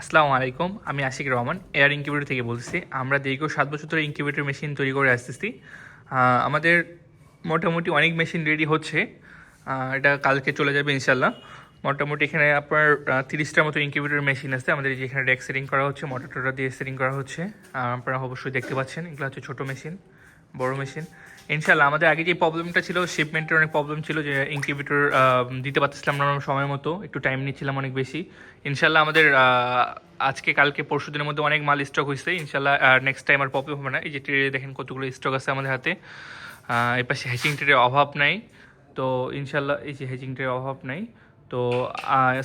আসসালামু আলাইকুম, আমি আশিক রহমান, এয়ার ইনকিউবেটর থেকে বলছি আমরা দীর্ঘ সাত বছর ধরে ইনকিউবেটর মেশিন তৈরি করে আসতেছি। আমাদের মোটামুটি অনেক মেশিন রেডি হচ্ছে। এটা কালকে চলে যাবে ইনশাল্লাহ মোটামুটি এখানে আপনার তিরিশটার মতো ইনকিউবেটর মেশিন আছে। আমাদের যেখানে ডেক সেটিং করা হচ্ছে মোটর টোটর দিয়ে সেটিং করা হচ্ছে। আপনারা অবশ্যই দেখতে পাচ্ছেন, এগুলো হচ্ছে ছোটো মেশিন। বড় মেশিন। ইনশাল্লাহ আমাদের আগে যে প্রবলেমটা ছিল শিপমেন্টের অনেক প্রবলেম ছিল, যে ইনকিউবেটর দিতে পারতেছিলাম না সময় মতো, একটু টাইম নিচ্ছিলাম অনেক বেশি। ইনশাল্লাহ আমাদের আজকে, কালকে পরশু দিনের মধ্যে অনেক মাল স্টক হয়েছে। ইনশাল্লাহ আর নেক্সট টাইম আর প্রবলেম হবে না। এই যে ট্রে দেখেন কতগুলো স্টক আছে আমাদের হাতে। এই পাশে হ্যাচিং ট্রের অভাব নাই। তো ইনশাল্লাহ এই যে হ্যাচিং ট্রের অভাব নাই। তো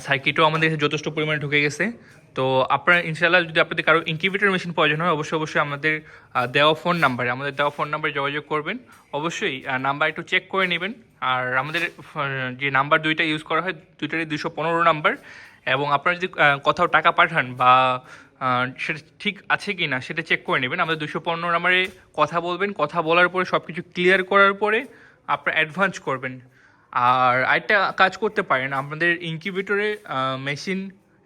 সাইকিটও আমাদের যথেষ্ট পরিমাণে ঢুকে গেছে। তো আপনারা ইনশাল্লাহ যদি আপনাদের কারও ইনকিউবেটর মেশিন প্রয়োজন হয়, অবশ্যই অবশ্যই আমাদের দেওয়া ফোন নাম্বারে আমাদের দেওয়া ফোন নাম্বারে যোগাযোগ করবেন। অবশ্যই নাম্বার একটু চেক করে নেবেন। আর আমাদের যে নাম্বার দুইটা ইউজ করা হয়, দুইটারই দুশো পনেরো নাম্বার এবং আপনারা যদি কোথাও টাকা পাঠান বা সেটা ঠিক আছে কি না সেটা চেক করে নেবেন। আমাদের দুশো পনেরো নাম্বারে কথা বলবেন। কথা বলার পরে সব কিছু ক্লিয়ার করার পরে আপনারা অ্যাডভান্স করবেন। আর আরেকটা কাজ করতে পারেন। আপনাদের ইনকিউবেটরে মেশিন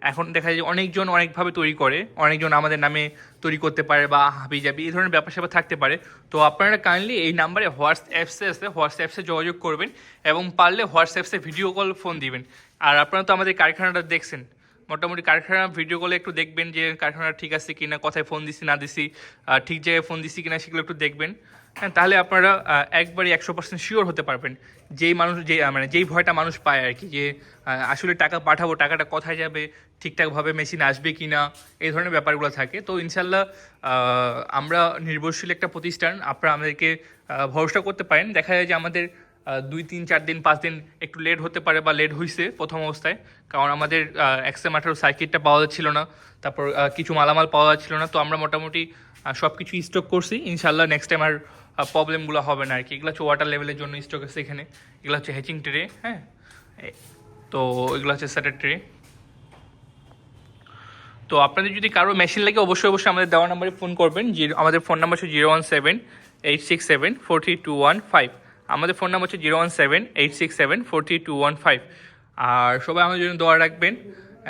এখন দেখা যায় অনেকজন অনেকভাবে তৈরি করে, অনেকজন আমাদের নামে তৈরি করতে পারে বা হাবি যাবি এই ধরনের ব্যাপার স্যাপার থাকতে পারে। তো আপনারা কাইন্ডলি এই নাম্বারে হোয়াটসঅ্যাপসে আছে হোয়াটসঅ্যাপসে যোগাযোগ করবেন এবং পারলে হোয়াটসঅ্যাপসে ভিডিও কল ফোন দিবেন। আর আপনারা তো আমাদের কারখানাটা দেখছেন। মোটামুটি কারখানা ভিডিও কলে একটু দেখবেন যে কারখানা ঠিক আছে কি না কোথায় ফোন দিছি, না দিছি ঠিক জায়গায় ফোন দিছি কি না সেগুলো একটু দেখবেন। হ্যাঁ তাহলে আপনারা একবারই একশো পার্সেন্ট শিওর হতে পারবেন যেই মানুষ, যে মানে যেই ভয়টা মানুষ পায় আর কি, যে আসলে টাকা পাঠাবো, টাকাটা কোথায় যাবে ঠিকঠাকভাবে মেশিন আসবে কি না এই ধরনের ব্যাপারগুলো থাকে। তো ইনশাল্লাহ আমরা নির্ভরশীল একটা প্রতিষ্ঠান, আপনারা আমাদেরকে ভরসা করতে পারেন। দেখা যায় যে আমাদের দুই তিন চার দিন, পাঁচ দিন একটু লেট হতে পারে বা লেট হয়েছে প্রথম অবস্থায়। কারণ আমাদের এক্সএম আঠারো সার্কিটটা পাওয়া যাচ্ছিল না। তারপর কিছু মালামাল পাওয়া যাচ্ছিল না। তো আমরা মোটামুটি সব কিছু স্টক করছি। ইনশাল্লাহ নেক্সট টাইম আর প্রবলেমগুলো হবে না আর কি। এগুলো হচ্ছে ওয়াটার লেভেলের জন্য স্টক আছে এখানে। এগুলো হচ্ছে হ্যাচিং ট্রে হ্যাঁ? তো এগুলো হচ্ছে স্যাটার ট্রে তো আপনাদের যদি কারও মেশিন লাগে, অবশ্যই অবশ্যই আমাদের দেওয়া নাম্বারে ফোন করবেন। আমাদের ফোন নাম্বার হচ্ছে zero one seven eight six seven four three two one five আমাদের ফোন নাম্বার হচ্ছে zero one seven eight six seven four three two one five আর সবাই আমাদের জন্য দোয়া রাখবেন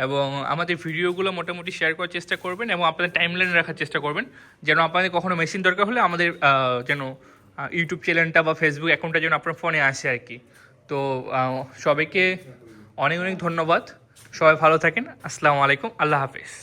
এবং আমাদের ভিডিওগুলো মোটামুটি শেয়ার করার চেষ্টা করবেন এবং আপনাদের টাইমলাইনে রাখার চেষ্টা করবেন। যেন আপনাদের কখনো মেশিন দরকার হলে আমাদের যেন ইউটিউব চ্যানেলটা বা ফেসবুক অ্যাকাউন্টটা যেন আপনার ফোনে আসে আর কি। তো সবাইকে অনেক অনেক ধন্যবাদ। সবাই ভালো থাকেন। আসসালামু আলাইকুম। আল্লাহ হাফেজ।